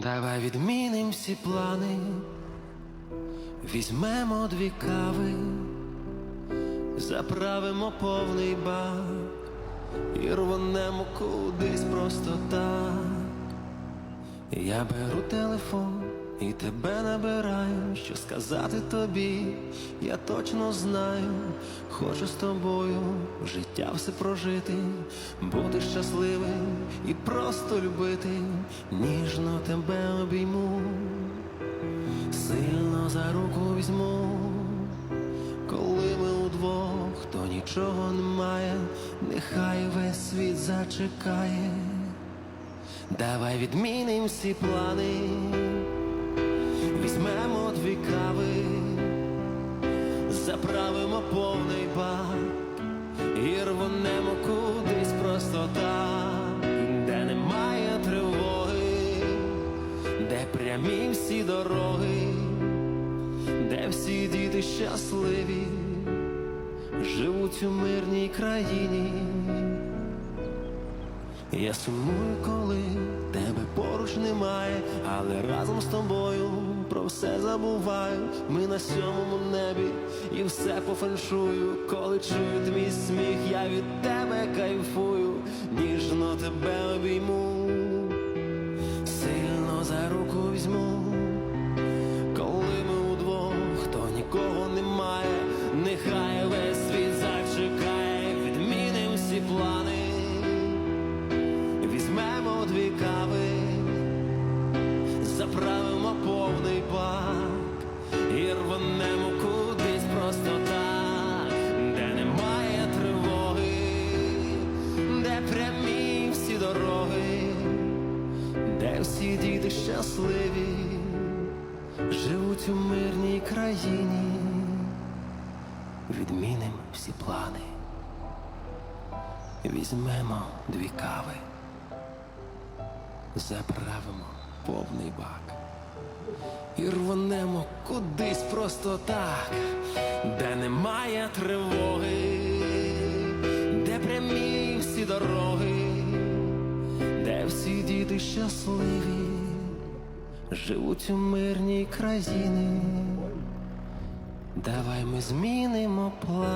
Давай відміним всі плани, візьмемо дві кави, заправимо повний бак. І рванемо кудись просто так. Я беру телефон і тебе набираю, що сказати тобі, я точно знаю, хочу з тобою життя все прожити, бути щасливим і просто любити, ніжно тебе обійму, сильно за руку візьму. Коли ми удвох, то нічого немає, нехай весь світ зачекає. Давай відміним всі плани, візьмемо дві кави, заправимо повний бак і рванемо кудись просто так, де немає тривоги, де прямі всі дороги, де всі діти щасливі, живуть у мирній країні. Я сумую, коли тебе поруч немає, але разом з тобою про все забуваю. Ми на сьомому небі і все по феншую. Коли чую твій сміх, я від тебе кайфую, ніжно тебе обійму, сильно за руку візьму. Коли ми удвох, то нікого немає, нехай весь світ зачекає, відміним всі плани. Візьмемо дві кави, заправимо щасливі, живуть у мирній країні, відміним всі плани. Візьмемо дві кави. Заправимо повний бак. І рванемо кудись просто так, де немає тривоги, де прямі всі дороги, де всі діти щасливі, живуть у мирній країні. Давай ми змінимо плани.